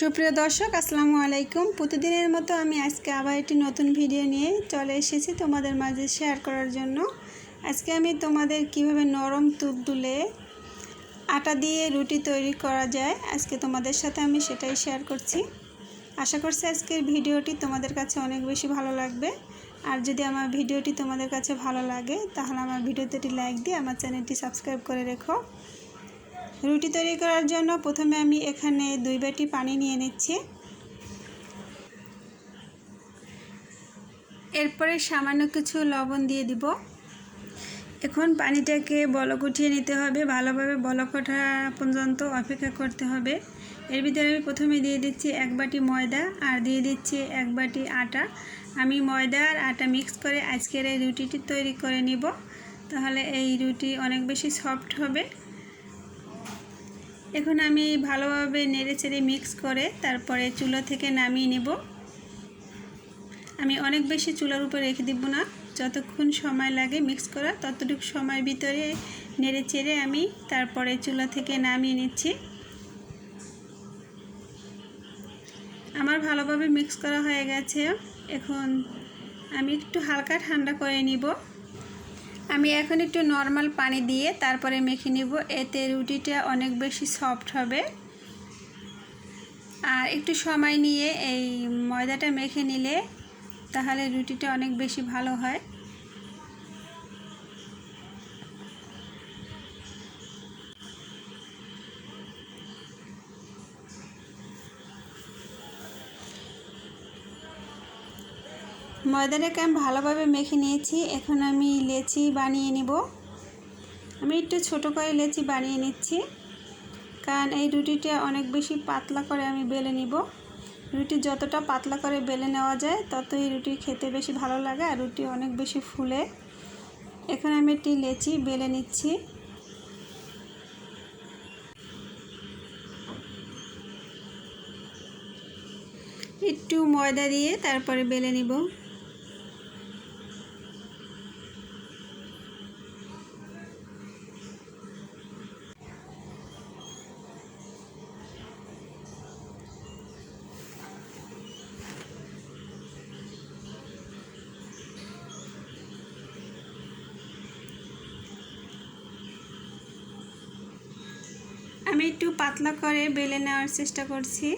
সুপ্রিয় দর্শক, আসসালামু আলাইকুম। প্রতিদিনের মতো আমি আজকে আবার একটি নতুন ভিডিও নিয়ে চলে এসেছি তোমাদের মাঝে শেয়ার করার জন্য। আজকে আমি তোমাদের কীভাবে নরম তুপ দুলে আটা দিয়ে রুটি তৈরি করা যায়, আজকে তোমাদের সাথে আমি সেটাই শেয়ার করছি। আশা করছি আজকের ভিডিওটি তোমাদের কাছে অনেক বেশি ভালো লাগবে। আর যদি আমার ভিডিওটি তোমাদের কাছে ভালো লাগে, তাহলে আমার ভিডিওতে একটি লাইক দিয়ে আমার চ্যানেলটি সাবস্ক্রাইব করে রেখো। রুটি তৈরি করার জন্য প্রথমে আমি এখানে দুই বাটি পানি নিয়ে নিচ্ছি। এরপরে সামান্য কিছু লবণ দিয়ে দিব। এখন পানিটাকে বলক উঠিয়ে নিতে হবে, ভালোভাবে বলক ওঠা পর্যন্ত অপেক্ষা করতে হবে। এর ভিতরে আমি প্রথমে দিয়ে দিচ্ছি এক বাটি ময়দা আর দিয়ে দিচ্ছি এক বাটি আটা। আমি ময়দা আর আটা মিক্স করে আজকের এই রুটিটি তৈরি করে নিব। তাহলে এই রুটি অনেক বেশি সফট হবে। এখন আমি ভালোভাবে নেড়ে চেড়ে মিক্স করে তারপরে চুলো থেকে নামিয়ে নেব। আমি অনেক বেশি চুলার উপর রেখে দিব না। যতক্ষণ সময় লাগে মিক্স করা, ততটুকু সময় ভিতরে নেড়ে চেড়ে আমি তারপরে চুলা থেকে নামিয়ে নিচ্ছি। আমার ভালোভাবে মিক্স করা হয়ে গেছে। এখন আমি একটু হালকা ঠান্ডা করে নিব। আমি এখন একটু নর্মাল পানি দিয়ে তারপরে মেখে নিব। এতে রুটিটা অনেক বেশি সফট হবে। আর একটু সময় নিয়ে এই ময়দাটা মেখে নিলে তাহলে রুটিটা অনেক বেশি ভালো হয়। ময়দাটাকে আমি ভালোভাবে মেখে নিয়েছি। এখন আমি লেচি বানিয়ে নিব। আমি একটু ছোট করে লেচি বানিয়ে নিচ্ছি। কারণ এই রুটিটা অনেক বেশি পাতলা করে আমি বেলে নিব। রুটি যতটা পাতলা করে বেলে নেওয়া যায়, ততই রুটি খেতে বেশি ভালো লাগে আর রুটি অনেক বেশি ফুলে। এখন আমি একটি লেচি বেলে নিচ্ছি। একটু ময়দা দিয়ে তারপরে বেলে নিব। একটু পাতলা করে বেলে নেওয়ার চেষ্টা করছি।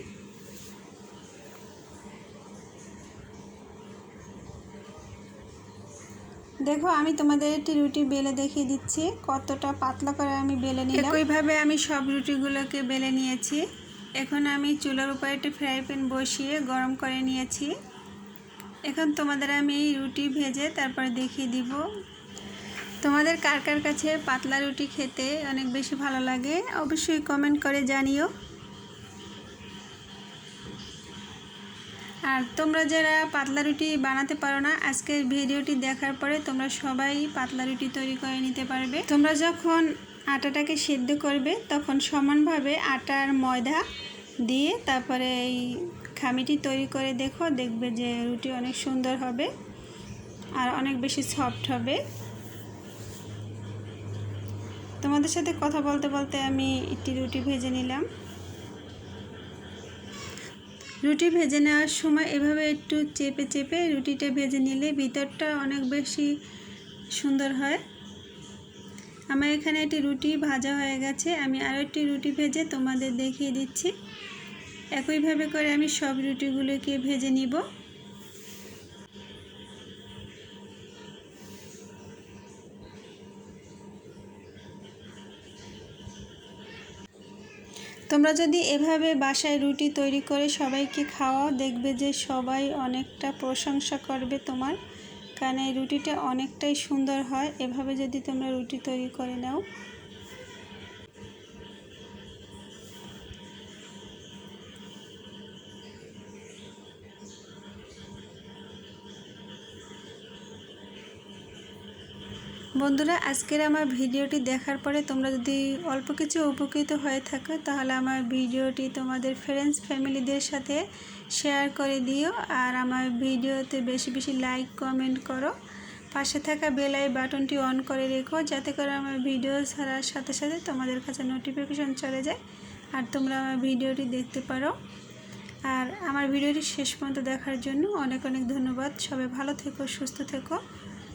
দেখো, আমি তোমাদের একটি রুটি বেলে দেখিয়ে দিচ্ছি, কতটা পাতলা করে আমি বেলে নিলাম। একইভাবে আমি সব রুটিগুলোকে বেলে নিয়েছি। এখন আমি চুলার উপরে একটি ফ্রাই প্যান বসিয়ে গরম করে নিয়েছি। এখন তোমাদের আমি রুটি ভেজে তারপরে দেখিয়ে দিব তোমাদের কার কার কাছে পাতলা রুটি খেতে অনেক বেশি ভালো লাগে, অবশ্যই কমেন্ট করে জানিও। আর তোমরা যারা পাতলা রুটি বানাতে পারো না, আজকের ভিডিওটি দেখার পরে তোমরা সবাই পাতলা রুটি তৈরি করে নিতে পারবে। তোমরা যখন আটাটাকে সেদ্ধ করবে, তখন সমানভাবে আটার ময়দা দিয়ে তারপরে এই খামিটি তৈরি করে দেখো, দেখবে যে রুটি অনেক সুন্দর হবে আর অনেক বেশি সফট হবে। তোমাদের সাথে কথা বলতে বলতে আমি একটি রুটি ভেজে নিলাম। রুটি ভেজে নেওয়ার সময় এভাবে একটু চেপে চেপে রুটিটা ভেজে নিলে ভিতরটা অনেক বেশি সুন্দর হয়। আমার এখানে একটি রুটি ভাজা হয়ে গেছে। আমি আরও একটি রুটি ভেজে তোমাদের দেখিয়ে দিচ্ছি। একইভাবে করে আমি সব রুটিগুলোকে ভেজে নিব। তোমরা যদি এভাবে বাসায় রুটি তৈরি করে সবাইকে খাওয়াও, দেখবে যে সবাই অনেকটা প্রশংসা করবে তোমার। কারণ এই রুটিটা অনেকটাই সুন্দর হয়। এভাবে যদি তোমরা রুটি তৈরি করে নাও বন্ধুরা, আজকের আমার ভিডিওটি দেখার পরে তোমরা যদি অল্প কিছু উপকৃত হয়ে থাকো, তাহলে আমার ভিডিওটি তোমাদের ফ্রেন্ডস ফ্যামিলিদের সাথে শেয়ার করে দিও। আর আমার ভিডিওতে বেশি বেশি লাইক কমেন্ট করো। পাশে থাকা বেলাই বাটনটি অন করে রেখো, যাতে করে আমার ভিডিও ছাড়ার সাথে সাথে তোমাদের কাছে নোটিফিকেশন চলে যায় আর তোমরা আমার ভিডিওটি দেখতে পারো। আর আমার ভিডিওটি শেষ পর্যন্ত দেখার জন্য অনেক অনেক ধন্যবাদ। সবাই ভালো থেকো, সুস্থ থেকো।